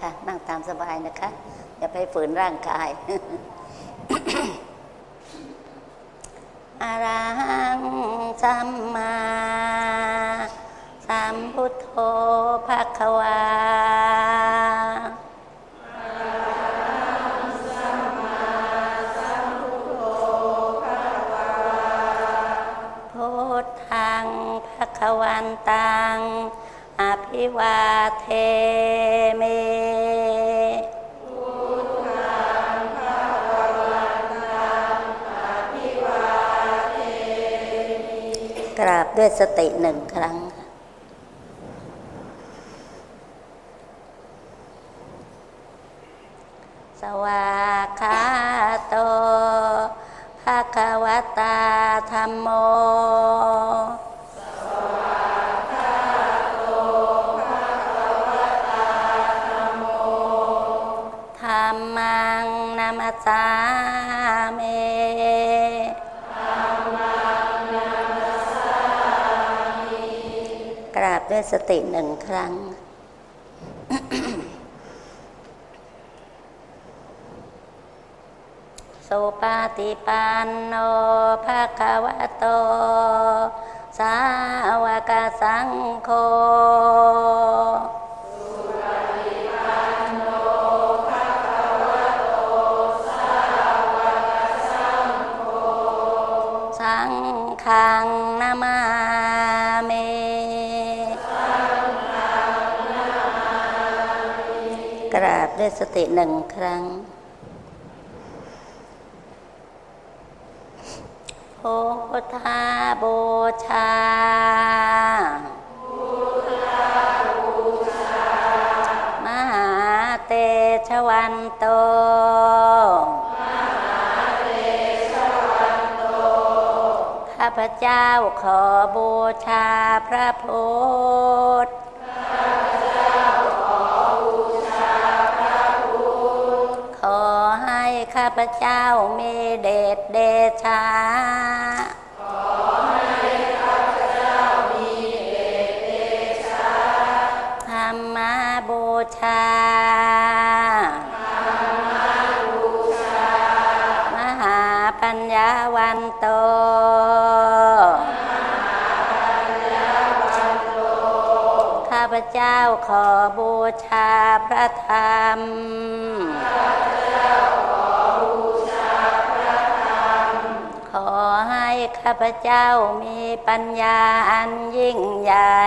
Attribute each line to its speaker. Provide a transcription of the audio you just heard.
Speaker 1: ค่ะ นั่งตามสบายนะคะ อย่าไปฝืนร่างกายอารังสัมมาสัมพุทโธภะคะวาพุทธังภะคะวันตัง อภิวาเทเมกราบด้วยสติหนึ่งครั้งค่ะสวากาโตภะคะวตาธรรมโม งนามัสสามิกราบด้วยสติหนึ่งครั้งสุปาติปันโนภะคะวะโต สาวกสังโฆ สังฆังนามาเมกราบด้วยสติหนึ่งครั้งโพธาบูชามหาเตชะวันโต พเจ้าขอบูชาพระโพธิขอให้ข้าพเจ้ามีเดชเดชาขอให้ข้าพเจ้ามีเดชเดชาธรรมบูชา ปัญญาวันโตข้าพเจ้าขอบูชาพระธรรม ขอให้ข้าพเจ้ามีปัญญาอันยิ่งใหญ่